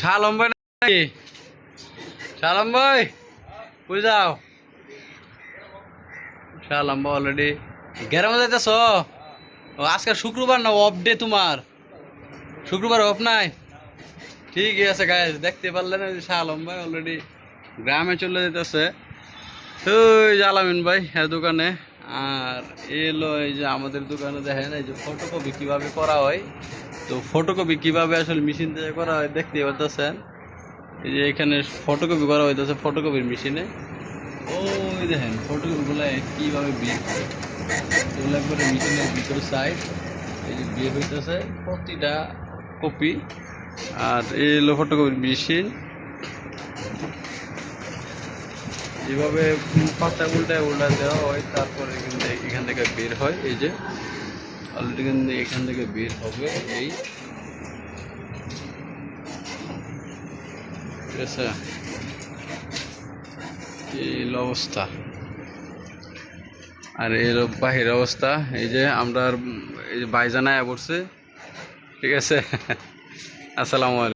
শালম ভাই নাকি শালম ভাই যাও? শালম ভাই অলরেডি গ্রামে যাইতেছ? আজকে শুক্রবার না অফ ডে তোমার। শুক্রবার অফ নাই? ঠিক আছে গাইজ দেখতে পারলেন শালম ভাই অলরেডি গ্রামে চলে যেতেছে ওই যে আলামিন ভাই হ্যাঁ দোকানে। আর এলো এই যে আমাদের দোকানে দেখেন, এই যে ফটোকপি কীভাবে করা হয়। তো ফটোকপি কীভাবে আসলে মেশিন দিয়ে করা হয় দেখতে পাচ্ছেন এই যে এখানে ফটোকপি করা হইতেছে ফটোকপির মেশিনে ওই দেখেন ফটোকপিগুলো কীভাবে বের হয় এগুলো একবারে মেশিনের ভিতরে সাইড এই যে বিয়ে হইতেছে, প্রতিটা কপি আর এই হলো ফটোকপির মেশিন যেভাবে পাতা উল্টায় উল্টা দেওয়া হয়, তারপরে এখান থেকে বের হয়, এই যে। কিন্তু এখান থেকে বের হবে এই। ঠিক আছে? এই অবস্থা। আর এর বাহির অবস্থা, এই যে আমরা এই যে বাইজানায় পড়ছে। ঠিক আছে? আসসালামু